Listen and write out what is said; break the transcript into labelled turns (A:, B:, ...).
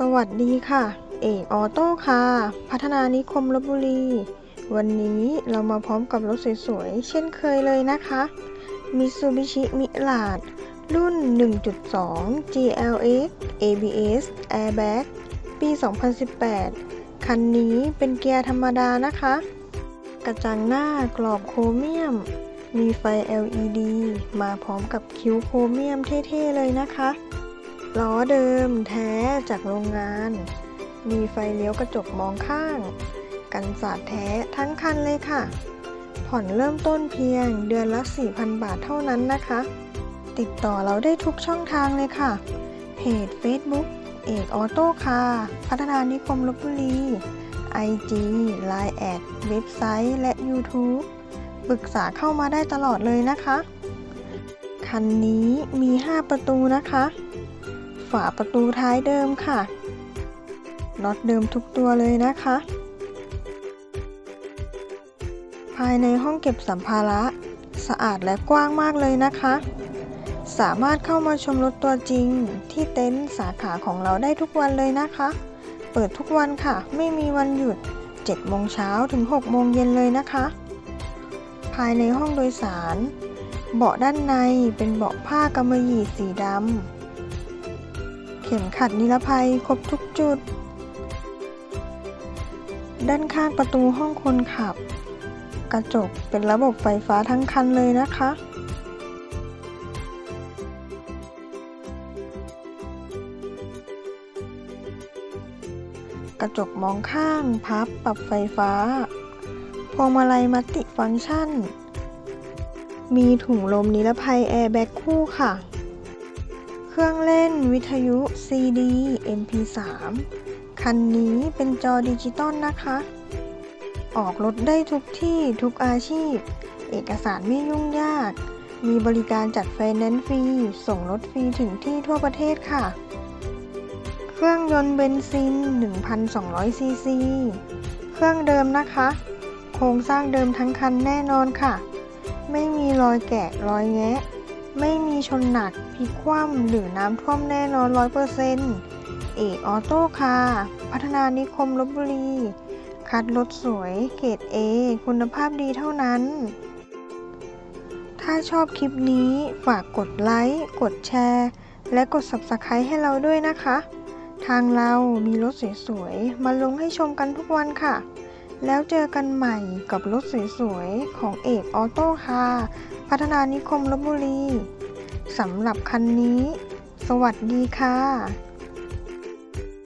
A: สวัสดีค่ะ เอกออโต้ค่ะ พัฒนานิคมลบบุรี วันนี้เรามาพร้อมกับรถสวยๆ เช่นเคยเลยนะคะ Mitsubishi Mirage รุ่น 1.2 GLX ABS Airbag ปี 2018 คันนี้เป็นเกียร์ธรรมดานะคะ กระจังหน้ากรอบโครเมียม มีไฟ LED มาพร้อมกับคิ้วโครเมียมเท่ๆเลยนะคะ ล้อเดิมแท้จากโรงงาน มีไฟเลี้ยวกระจกมองข้าง กันสาดแท้ทั้งคันเลยค่ะ ผ่อนเริ่มต้นเพียงเดือนละ 4,000 บาทเท่านั้นนะคะ ติดต่อเราได้ทุกช่องทางเลยค่ะ เพจ Facebook เอกออโต้คาร์พัฒนานิคมลบบุรี IG Line แอดเว็บไซต์ และ YouTube ปรึกษาเข้ามาได้ตลอดเลยนะคะ คันนี้มี 5 ประตูนะคะ ฝาประตูท้ายเดิมค่ะ น็อตเดิมทุกตัวเลยนะคะ ภายในห้องเก็บสัมภาระ สะอาดและกว้างมากเลยนะคะ สามารถเข้ามาชมรถตัวจริงที่เต็นท์สาขาของเราได้ทุกวันเลยนะคะ เปิดทุกวันค่ะ ไม่มีวันหยุด 7 โมงเช้าถึง 6 โมงเย็นเลยนะคะ ภายในห้องโดยสารเบาะด้านในเป็นเบาะผ้ากำมะหยี่สีดำ ข็มขัดนิรภัยครบทุกจุด ด้านข้างประตูห้องคนขับ กระจกเป็นระบบไฟฟ้าทั้งคันเลยนะคะ กระจกมองข้างพับปรับไฟฟ้า พวงมาลัยมัลติฟังก์ชัน มีถุงลมนิรภัยแอร์แบ็กคู่ค่ะ เครื่องเล่นวิทยุ CD MP3 คันนี้เป็นจอดิจิตอลนะคะ ออกรถได้ทุกที่ทุกอาชีพ เอกสารไม่ยุ่งยาก มีบริการจัดไฟแนนซ์ฟรี ส่งรถฟรีถึงที่ทั่วประเทศค่ะ เครื่องยนต์เบนซิน 1,200 ซีซี เครื่องเดิมนะคะ โครงสร้างเดิมทั้งคันแน่นอนค่ะ ไม่มีรอยแกะรอยแงะ ไม่มีชนหนักพลิกคว่ำหรือน้ำท่วมแน่นอน100%เอกออโต้คาร์พัฒนานิคมลบบุรี คัดรถสวยเกรด A คุณภาพดีเท่านั้น ถ้าชอบคลิปนี้ฝากกดไลค์ กดแชร์ และกด Subscribe ให้เราด้วยนะคะ ทางเรามีรถสวยๆ มาลงให้ชมกันทุกวันค่ะ แล้วเจอกันใหม่กับรถสวยๆ ของเอกออโต้คาร์พัฒนานิคมลบบุรี สำหรับคันนี้ สวัสดีค่ะ